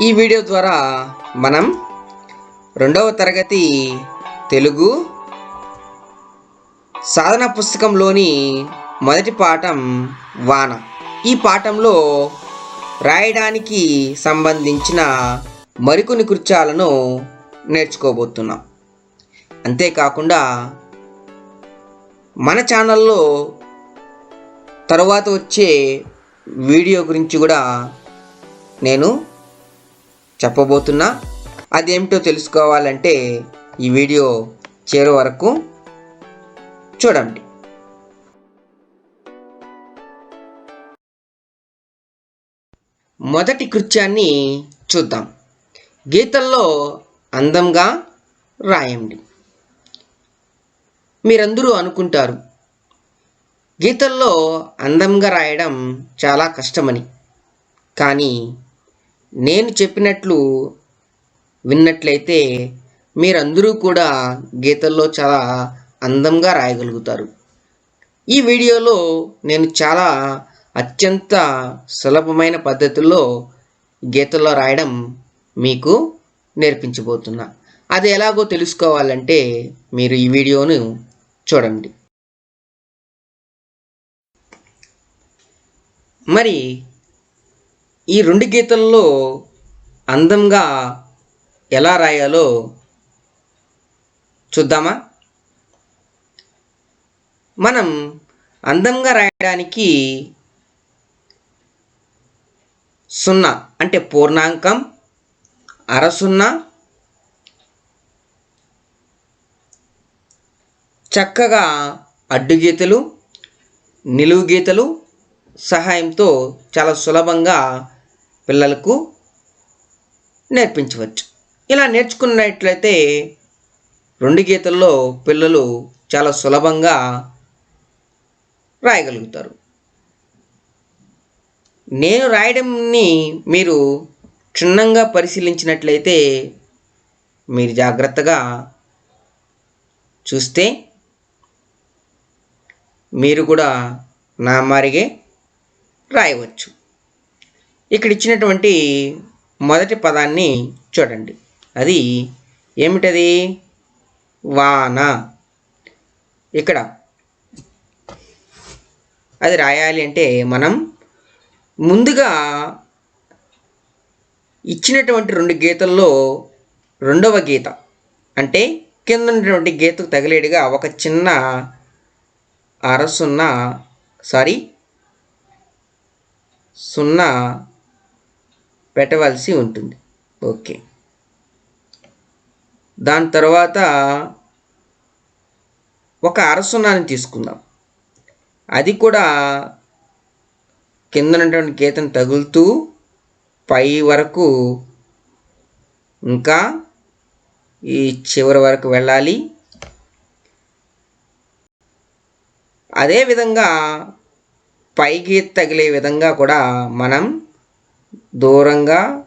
ఈ వీడియో ద్వారా మనం రెండవ తరగతి తెలుగు సాధన పుస్తకంలోని మొదటి పాఠం వాన. ఈ పాఠంలో రాయడానికి సంబంధించిన మరికొన్ని కృత్యాలను నేర్చుకోబోతున్నాం. అంతేకాకుండా మన ఛానల్లో తరువాత వచ్చే వీడియో గురించి కూడా నేను చెప్పబోతున్నా. అదేమిటో తెలుసుకోవాలంటే ఈ వీడియో చివరి వరకు చూడండి. మొదటి కృత్యాన్ని చూద్దాం. గీతల్లో అందంగా రాయండి. మీరందరూ అనుకుంటారు గీతల్లో అందంగా రాయడం చాలా కష్టమని. కానీ నేను చెప్పినట్లు విన్నట్లయితే మీరందరూ కూడా గీతల్లో చాలా అందంగా రాయగలుగుతారు. ఈ వీడియోలో నేను చాలా అత్యంత సులభమైన పద్ధతుల్లో గీతల్లో రాయడం మీకు నేర్పించబోతున్నా. అది ఎలాగో తెలుసుకోవాలంటే మీరు ఈ వీడియోను చూడండి. మరి ఈ రెండు గీతల్లో అందంగా ఎలా రాయాలో చూద్దామా? మనం అందంగా రాయడానికి సున్నా అంటే పూర్ణాంకం అర సున్నా చక్కగా అడ్డు గీతలు నిలువు గీతలు సహాయంతో చాలా సులభంగా పిల్లలకు నేర్పించవచ్చు. ఇలా నేర్చుకున్నట్లయితే రెండు గీతల్లో పిల్లలు చాలా సులభంగా రాయగలుగుతారు. నేను రాయడంని మీరు క్షుణ్ణంగా పరిశీలించినట్లయితే మీరు జాగ్రత్తగా చూస్తే మీరు కూడా నా మారిగే రాయవచ్చు. ఇక్కడ ఇచ్చినటువంటి మొదటి పదాన్ని చూడండి. అది ఏమిటది? వాన. ఇక్కడ. అది రాయాలి అంటే మనం ముందుగా ఇచ్చినటువంటి రెండు గీతల్లో రెండవ గీత అంటే కింద ఉన్నటువంటి గీతకు తగిలేడుగా ఒక చిన్న అరసున్న సారీ సున్నా పెట్టవలసి ఉంటుంది. ఓకే. దాని తర్వాత ఒక అరసున్నాన్ని తీసుకుందాం. అది కూడా కింద ఉన్నటువంటి గీతను తగులుతూ పై వరకు ఇంకా ఈ చివరి వరకు వెళ్ళాలి. అదేవిధంగా పై గీత తగిలే విధంగా కూడా మనం దూరంగా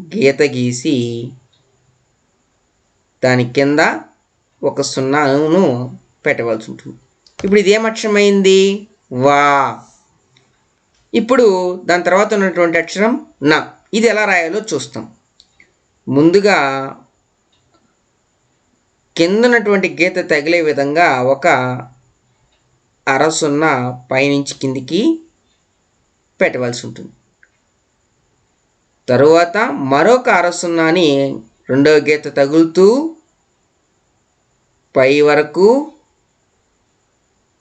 గీత గీసి దాని కింద ఒక సున్నాను పెట్టవలసి ఉంటుంది. ఇప్పుడు ఇది అక్షరమైంది వా. ఇప్పుడు దాని తర్వాత ఉన్నటువంటి అక్షరం నా. ఇది ఎలా రాయాలో చూస్తాం. ముందుగా కింద ఉన్నటువంటి గీత తగిలే విధంగా ఒక అర సున్నా పైనుంచి కిందికి పెట్టవలసి ఉంటుంది. తరువాత మరొక అరసున్నాని రెండో రెండవ గీత తగులుతూ పై వరకు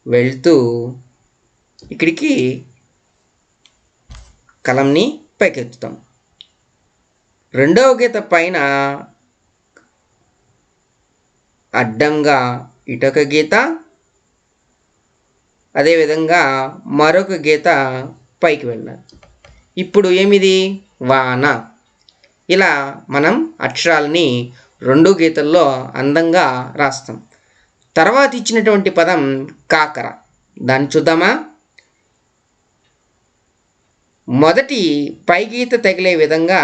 వెళ్తూ ఇక్కడికి కలంని పైకెత్తుతాం. రెండవ గీత పైన అడ్డంగా ఇటొక గీత అదేవిధంగా మరొక గీత పైకి వెళ్ళాలి. ఇప్పుడు ఏమిది? వాన. ఇలా మనం అక్షరాలని రెండు గీతల్లో అందంగా రాస్తాం. తర్వాత ఇచ్చినటువంటి పదం కాకర. దాన్ని చూద్దామా? మొదటి పై గీత తగిలే విధంగా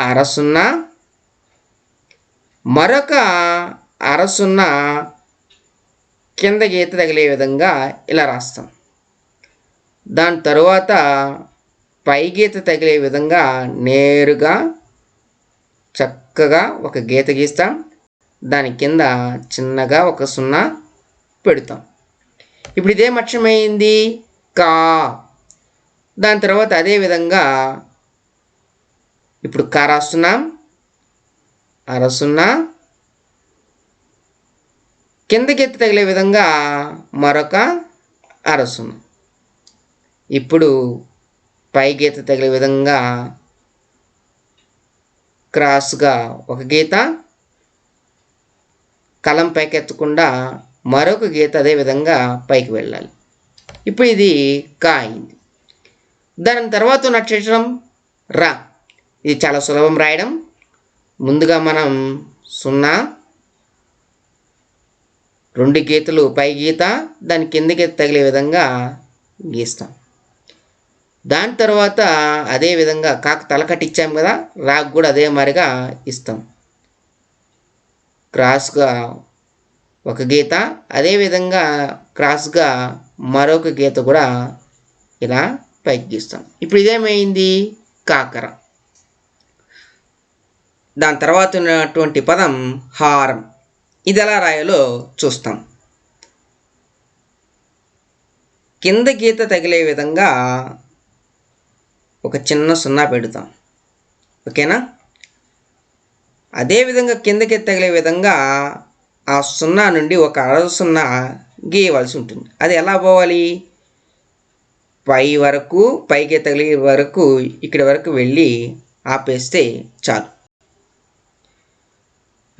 అరసున్న మరొక అరసున్న కింద గీత తగిలే విధంగా ఇలా రాస్తాం. దాని తరువాత పై గీత తగిలే విధంగా నేరుగా చక్కగా ఒక గీత గీస్తాం. దాని కింద చిన్నగా ఒక సున్నా పెడతాం. ఇప్పుడు ఇదేం అక్షరమైంది కా. దాని తర్వాత అదే విధంగా ఇప్పుడు కా రాస్తున్నాం. అరసున్నా కిందకెత్తి తగిలే విధంగా మరొక అరసున్నా ఇప్పుడు పై గీత తగిలే విధంగా క్రాస్గా ఒక గీత కలం పైకెత్తకుండా మరొక గీత అదే విధంగా పైకి వెళ్ళాలి. ఇప్పుడు ఇది కా అయింది. దాని తర్వాత ఉన్న అక్షరం రా. ఇది చాలా సులభం రాయడం. ముందుగా మనం సున్నా రెండు గీతలు పై గీత దాని కిందకి తగిలే విధంగా గీస్తాం. దాని తర్వాత అదే విధంగా కాక తల కట్టించాం కదా రాకు కూడా అదే మాదిరిగా ఇస్తాం. క్రాస్గా ఒక గీత అదే విధంగా క్రాస్గా మరొక గీత కూడా ఇలా పైకి గీస్తాం. ఇప్పుడు ఇదేమైంది? కాకర. దాని తర్వాత ఉన్నటువంటి పదం హారం. ఇది ఎలా రాయాలో చూస్తాం. కింద గీత తగిలే విధంగా ఒక చిన్న సున్నా పెడతాం. ఓకేనా? అదేవిధంగా కిందకి తగిలే విధంగా ఆ సున్నా నుండి ఒక అర సున్నా గీయవలసి ఉంటుంది. అది ఎలా పోవాలి? పై వరకు పైకి తగిలే వరకు ఇక్కడి వరకు వెళ్ళి ఆపేస్తే చాలు.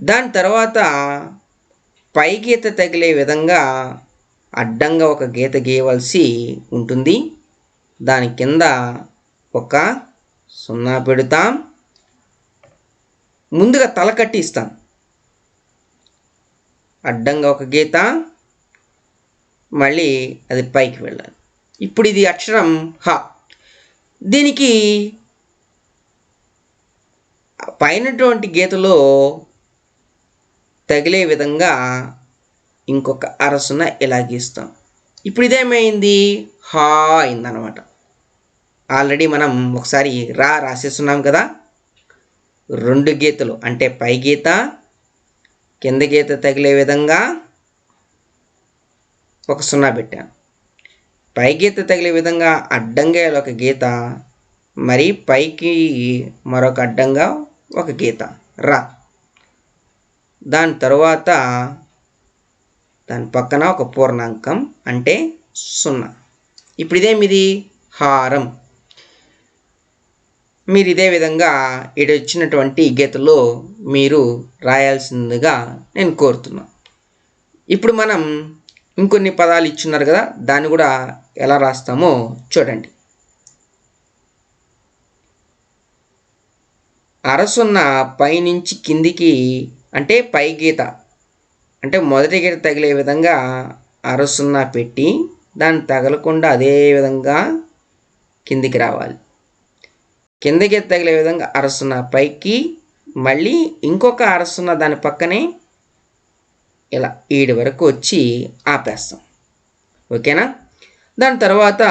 దాని తర్వాత పై గీత తగిలే విధంగా అడ్డంగా ఒక గీత గీయవలసి ఉంటుంది. దాని కింద ఒక సున్నా పెడతాం. ముందుగా తల కట్టి ఇస్తాం. అడ్డంగా ఒక గీత. మళ్ళీ అది పైకి వెళ్ళాలి. ఇప్పుడు ఇది అక్షరం హ. దీనికి పైనటువంటి గీతలో తగిలే విధంగా ఇంకొక అరసున ఇలా గీస్తాం. ఇప్పుడు ఇదేమైంది? హా అయిందనమాట. ఆల్రెడీ మనం ఒకసారి రా రాసేస్తున్నాం కదా. రెండు గీతలు అంటే పై గీత కింద గీత తగిలే విధంగా ఒక సున్నా పెట్టాను పై గీత తగిలే విధంగా అడ్డంగా ఒక గీత మరి పైకి మరొక అడ్డంగా ఒక గీత. రా. దాని తరువాత దాని పక్కన ఒక పూర్ణాంకం అంటే సున్నా. ఇప్పుడు ఇదేమిది? హారం. మీరు ఇదే విధంగా ఇక్కడ వచ్చినటువంటి గీతలో మీరు రాయాల్సిందిగా నేను కోరుతున్నాను ఇప్పుడు మనం ఇంకొన్ని పదాలు ఇచ్చున్నారు కదా దాన్ని కూడా ఎలా రాస్తామో చూడండి. అరసున్న పైనుంచి కిందికి అంటే పై గీత అంటే మొదటి గీత తగిలే విధంగా అరసున్న పెట్టి దాన్ని తగలకుండా అదే విధంగా కిందికి రావాలి. కిందకి తగిలే విధంగా అరసున పైకి మళ్ళీ ఇంకొక అరసున్న దాని పక్కనే ఇలా ఈడి వరకు వచ్చి ఆపేస్తాం. ఓకేనా? దాని తర్వాత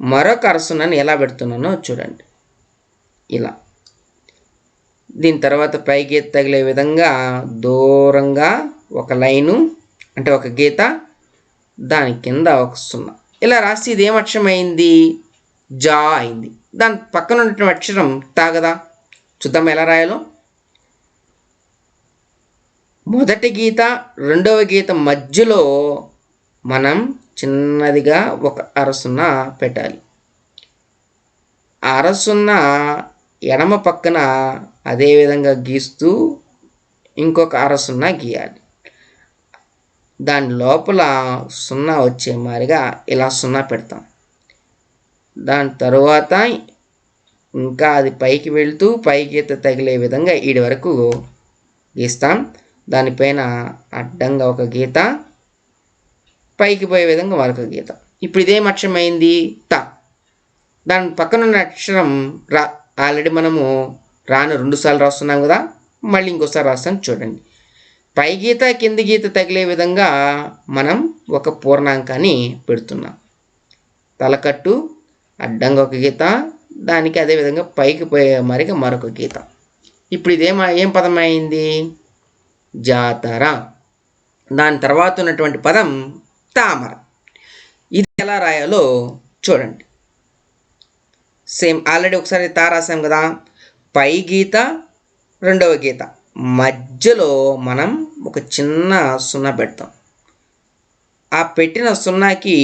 మరొక అరసునని ఎలా పెడుతున్నానో చూడండి. ఇలా. దీని తర్వాత పై గీత తగిలే విధంగా దూరంగా ఒక లైను అంటే ఒక గీత దాని కింద ఒక సున్నా. ఇలా రాసి ఇది ఏం అయింది జా అయింది. దాని పక్కన ఉన్నటువంటి అక్షరం తాగదా చూద్దాం ఎలా రాయాలో. మొదటి గీత రెండవ గీత మధ్యలో మనం చిన్నదిగా ఒక అరసున్న పెట్టాలి. అరసున్న ఎడమ పక్కన అదే విధంగా గీస్తూ ఇంకొక అరసున్న గీయాలి. దాని లోపల సున్నా వచ్చే మాదిరిగా ఇలా సున్నా పెడతాం. దాని తరువాత ఇంకా అది పైకి వెళ్తూ పై గీత తగిలే విధంగా ఈడి వరకు గీస్తాం. దానిపైన అడ్డంగా ఒక గీత పైకి పోయే విధంగా మరొక గీత. ఇప్పుడు ఇదేం అక్షరమైంది? త. దాని పక్కనున్న అక్షరం రా. ఆల్రెడీ మనము రాను రెండుసార్లు రాస్తున్నాం కదా మళ్ళీ ఇంకోసారి రాస్తాం చూడండి. పై గీత కింది గీత తగిలే విధంగా మనం ఒక పూర్ణాంకాన్ని పెడుతున్నాం. తలకట్టు అడ్డంగా ఒక గీత దానికి అదేవిధంగా పైకి పోయే మరిగా మరొక గీత. ఇప్పుడు ఇదేం ఏం పదం అయింది? జాతర. దాని తర్వాత ఉన్నటువంటి పదం తామర. ఇది ఎలా రాయాలో చూడండి. సేమ్ ఆల్రెడీ ఒకసారి తా రాసాం కదా. పై గీత రెండవ గీత. మధ్యలో మనం ఒక చిన్న సున్నా పెడతాం. ఆ పెట్టిన సున్నాకి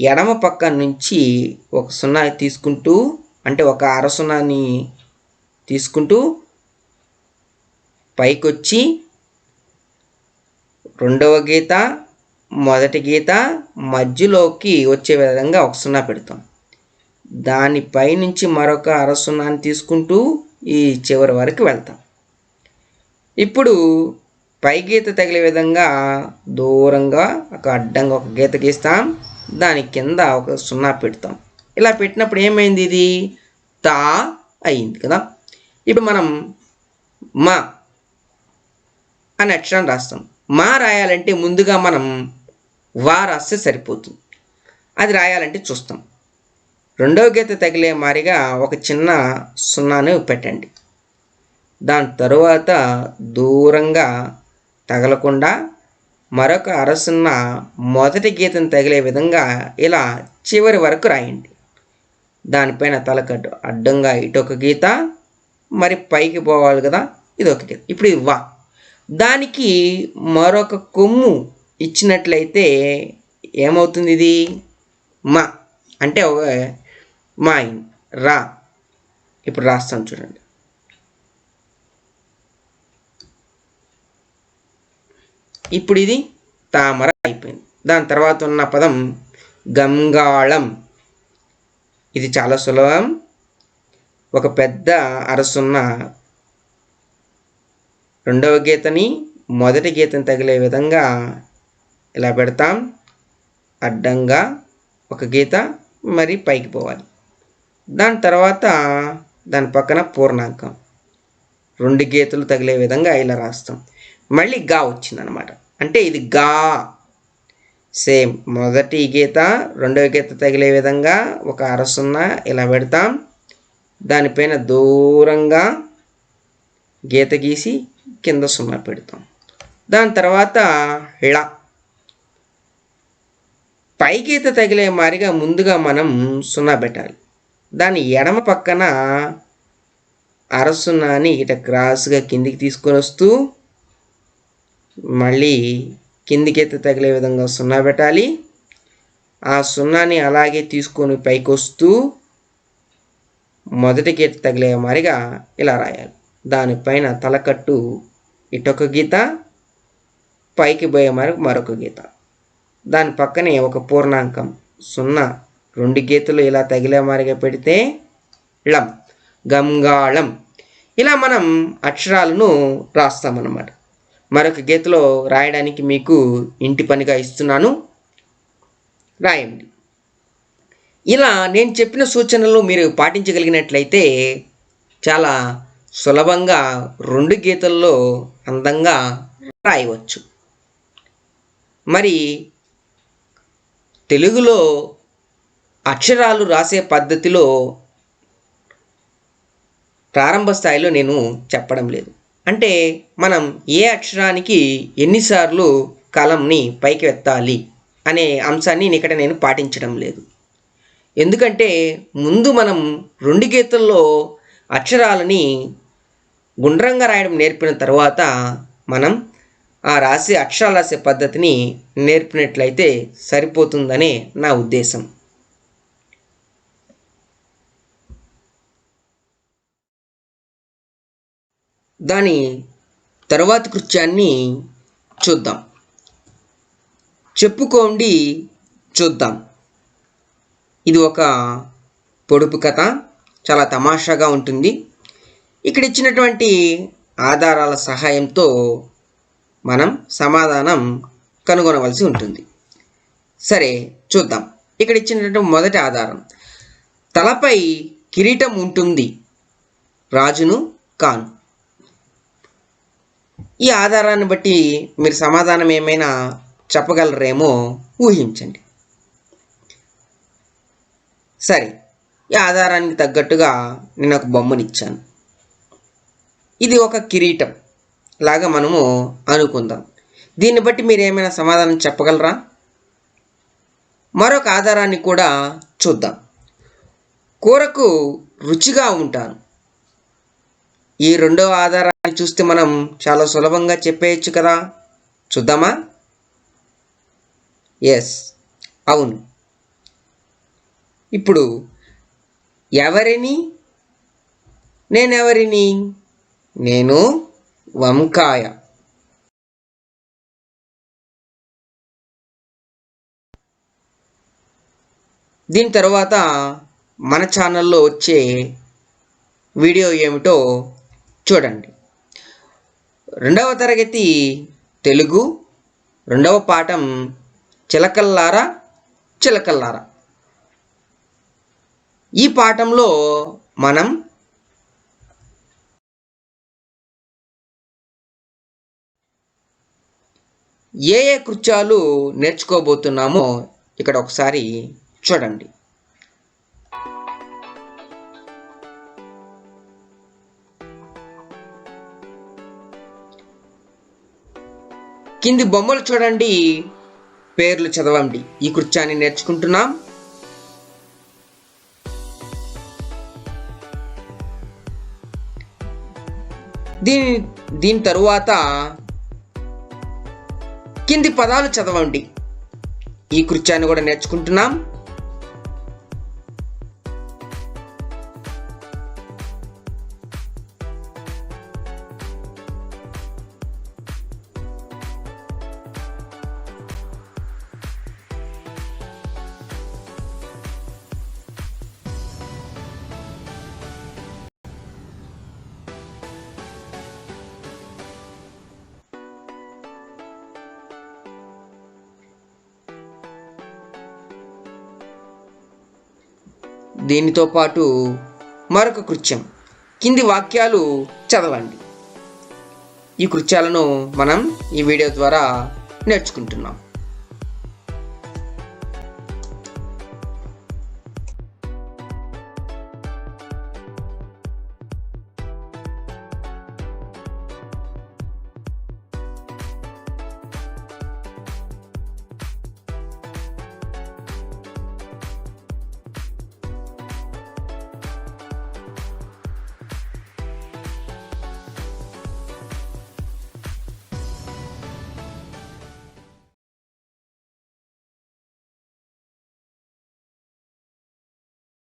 ఎడమ పక్క నుంచి ఒక సున్నా తీసుకుంటూ అంటే ఒక అర సున్నాని తీసుకుంటూ పైకొచ్చి రెండవ గీత మొదటి గీత మధ్యలోకి వచ్చే విధంగా ఒక సున్నా పెడతాం. దానిపై నుంచి మరొక అర సున్నాని తీసుకుంటూ ఈ చివరి వరకు వెళ్తాం. ఇప్పుడు పై గీత తగిలే విధంగా దూరంగా ఒక అడ్డంగా ఒక గీత గీస్తాం. దాని కింద ఒక సున్నా పెడతాం. ఇలా పెట్టినప్పుడు ఏమైంది ఇది? తా అయింది కదా? ఇప్పుడు మనం మా అని అక్షరం రాస్తాం. మా రాయాలంటే ముందుగా మనం వా రాస్తే సరిపోతుంది. అది రాయాలంటే చూస్తాం. రెండవ గీత తగిలే మారిగా ఒక చిన్న సున్నాను పెట్టండి. దాని తరువాత దూరంగా తగలకుండా మరొక అరసున్న మొదటి గీతను తగిలే విధంగా ఇలా చివరి వరకు రాయండి. దానిపైన తలకట్టు అడ్డంగా ఇటొక గీత మరి పైకి పోవాలి కదా ఇది ఒక గీత. ఇప్పుడు ఇది వా. దానికి మరొక కొమ్ము ఇచ్చినట్లయితే ఏమవుతుంది ఇది? మా అంటే ఒక మా. రా. ఇప్పుడు రాస్తాను చూడండి. ఇప్పుడు ఇది తామర అయిపోయింది. దాని తర్వాత ఉన్న పదం గంగాళం. ఇది చాలా సులభం. ఒక పెద్ద అరసున్న రెండవ గీతని మొదటి గీతని తగిలే విధంగా ఇలా పెడతాం. అడ్డంగా ఒక గీత మరి పైకి పోవాలి. దాని తర్వాత దాని పక్కన పూర్ణాంకం. రెండు గీతలు తగిలే విధంగా ఇలా రాస్తాం. మళ్ళీ గా వచ్చిందనమాట అంటే ఇది గా. సేమ్ మొదటి గీత రెండవ గీత తగిలే విధంగా ఒక అరసున్న ఇలా పెడతాం. దానిపైన దూరంగా గీత గీసి కింద సున్నా పెడతాం. దాని తర్వాత ళ. పై గీత తగిలే మారిగా ముందుగా మనం సున్నా పెట్టాలి. దాని ఎడమ పక్కన అరసున్నాని ఇట క్రాస్గా కిందికి తీసుకొని వస్తూ మళ్ళీ కిందికెత్తి తగిలే విధంగా సున్నా పెట్టాలి. ఆ సున్నాని అలాగే తీసుకొని పైకి వస్తూ మొదటి గీత తగిలే మారిగా ఇలా రాయాలి. దానిపైన తలకట్టు ఇటొక గీత పైకి పోయే మరి మరొక గీత. దాని పక్కనే ఒక పూర్ణాంకం సున్నా రెండు గీతలు ఇలా తగిలే మారిగా పెడితే ళం గంగాళం. ఇలా మనం అక్షరాలను రాస్తామన్నమాట. మరొక గీతలో రాయడానికి మీకు ఇంటి పనిగా ఇస్తున్నాను. రాయండి. ఇలా నేను చెప్పిన సూచనలు మీరు పాటించగలిగినట్లయితే చాలా సులభంగా రెండు గీతల్లో అందంగా రాయవచ్చు. మరి తెలుగులో అక్షరాలు రాసే పద్ధతిలో ప్రారంభ స్థాయిలో నేను చెప్పడం లేదు. అంటే మనం ఏ అక్షరానికి ఎన్నిసార్లు కలంని పైకి ఎత్తాలి అనే అంశాన్ని ఇక్కడ నేను పాటించడం లేదు. ఎందుకంటే ముందు మనం రెండు గీతల్లో అక్షరాలని గుండ్రంగా రాయడం నేర్పిన తర్వాత మనం ఆ రాసే అక్షరాలు రాసే పద్ధతిని నేర్పినట్లయితే సరిపోతుందనే నా ఉద్దేశం. దాని తరువాతి కృత్యాన్ని చూద్దాం. చెప్పుకోండి చూద్దాం. ఇది ఒక పొడుపు కథ చాలా తమాషాగా ఉంటుంది. ఇక్కడ ఇచ్చినటువంటి ఆధారాల సహాయంతో మనం సమాధానం కనుగొనవలసి ఉంటుంది. సరే చూద్దాం. ఇక్కడ ఇచ్చినటువంటి మొదటి ఆధారం. తలపై కిరీటం ఉంటుంది. రాజును కాను. ఈ ఆధారాన్ని బట్టి మీరు సమాధానం ఏమైనా చెప్పగలరేమో ఊహించండి. సరే ఈ ఆధారానికి తగ్గట్టుగా నేను ఒక బొమ్మనిచ్చాను. ఇది ఒక కిరీటం లాగా మనము అనుకుందాం. దీన్ని బట్టి మీరు ఏమైనా సమాధానం చెప్పగలరా? మరొక ఆధారాన్ని కూడా చూద్దాం. కూరకు రుచిగా ఉంటాను. ఈ రెండవ ఆధారాన్ని చూస్తే మనం చాలా సులభంగా చెప్పేయచ్చు కదా. చూద్దామా? ఎస్ అవును. ఇప్పుడు ఎవరిని? నేనెవరిని? నేను వంకాయ. దీని తర్వాత మన ఛానల్లో వచ్చే వీడియో ఏమిటో చూడండి. రెండవ తరగతి తెలుగు రెండవ పాఠం చిలకల్లారా చిలకల్లారా. ఈ పాఠంలో మనం ఏ ఏ కృత్యాలు నేర్చుకోబోతున్నామో ఇక్కడ ఒకసారి చూడండి. కింది బొమ్మలు చూడండి. పేర్లు చదవండి. ఈ కృత్యాన్ని నేర్చుకుంటున్నాం. దీని దీని తరువాత కింది పదాలు చదవండి. ఈ కృత్యాన్ని కూడా నేర్చుకుంటున్నాం. దీనితో పాటు మరొక కృత్యం. కింది వాక్యాలు చదవండి. ఈ కృత్యాలను మనం ఈ వీడియో ద్వారా నేర్చుకుంటున్నాం.